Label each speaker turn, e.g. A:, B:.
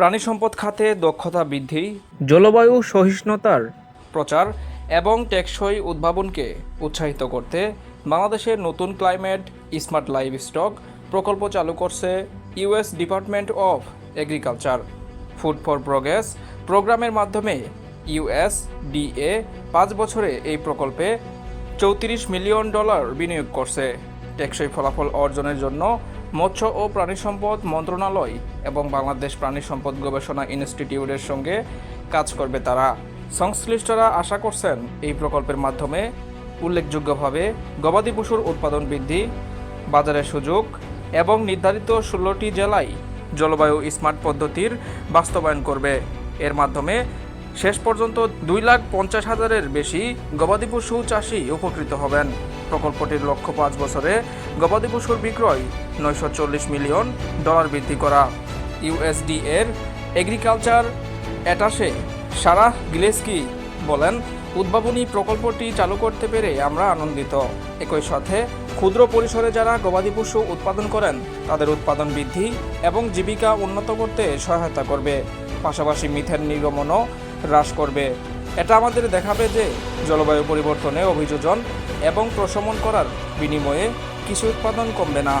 A: প্রাণী সম্পদ খাতে দক্ষতা বৃদ্ধি
B: জলবায়ু সহিষ্ণুতার
A: প্রচার এবং টেকসই উদ্ভাবনকে উৎসাহিত করতে বাংলাদেশের নতুন ক্লাইমেট স্মার্ট লাইভ স্টক প্রকল্প চালু করছে US department of agriculture. Food for progress প্রোগ্রামের মাধ্যমে ইউএসডিএ পাঁচ বছরে এই প্রকল্পে চৌত্রিশ মিলিয়ন ডলার বিনিয়োগ করছে। টেকসই ফলাফল অর্জনের জন্য মৎস্য ও প্রাণী সম্পদ মন্ত্রণালয় এবং বাংলাদেশ প্রাণী সম্পদ গবেষণা ইনস্টিটিউটের সঙ্গে কাজ করবে তারা। সংশ্লিষ্টরা আশা করছেন এই প্রকল্পের মাধ্যমে উল্লেখযোগ্যভাবে গবাদি পশুর উৎপাদন বৃদ্ধি, বাজারের সুযোগ এবং নির্ধারিত ষোলোটি জেলায় জলবায়ু স্মার্ট পদ্ধতির বাস্তবায়ন করবে। এর মাধ্যমে শেষ পর্যন্ত দুই লাখ পঞ্চাশ হাজারের বেশি গবাদি পশু চাষি উপকৃত হবেন। প্রকল্পটির লক্ষ্য পাঁচ বছরে গবাদি পশুর বিক্রয় নয়শো চল্লিশ মিলিয়ন ডলার বৃদ্ধি করা। ইউএসডি এর এগ্রিকালচার অ্যাটাসে সারা গিলেস্কি বলেন, উদ্ভাবনী প্রকল্পটি চালু করতে পেরে আমরা আনন্দিত। একই সাথে ক্ষুদ্র পরিসরে যারা গবাদি পশু উৎপাদন করেন, তাদের উৎপাদন বৃদ্ধি এবং জীবিকা উন্নত করতে সহায়তা করবে। পাশাপাশি মিথের নির্গমনও হ্রাস করবে। এটা আমাদের দেখাবে যে জলবায়ু পরিবর্তনে অভিযোজন এবং প্রশমন করার বিনিময়ে কিছু উৎপাদন কমবে না।